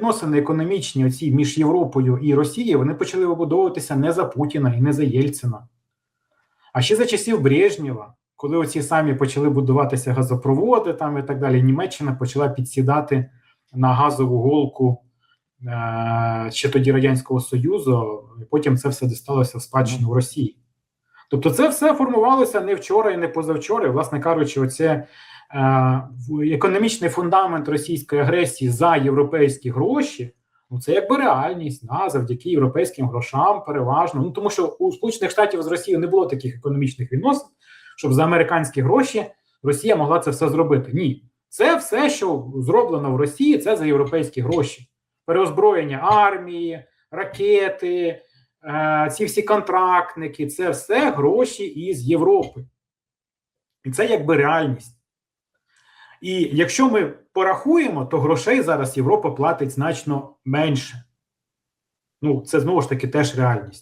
взаємовідносини економічні оці між Європою і Росією вони почали вибудовуватися не за Путіна і не за Єльцина, а ще за часів Брежнєва, коли оці самі почали будуватися газопроводи там і так далі. Німеччина почала підсідати на газову голку е, ще тоді Радянського Союзу, і потім це все дісталося в спадщину Росії. Тобто, це все формувалося не вчора і не позавчора. Власне кажучи, оце е, економічний фундамент російської агресії за європейські гроші. Ну, це якби реальність да, завдяки європейським грошам, переважно. Ну тому що у Сполучених Штатів з Росією не було таких економічних відносин, щоб за американські гроші Росія могла це все зробити. Ні, це все, що зроблено в Росії, це за європейські гроші. Переозброєння армії, ракети, ці всі контрактники це все гроші із Європи. І це якби реальність. І якщо ми порахуємо, то грошей зараз Європа платить значно менше. Ну, це знову ж таки теж реальність.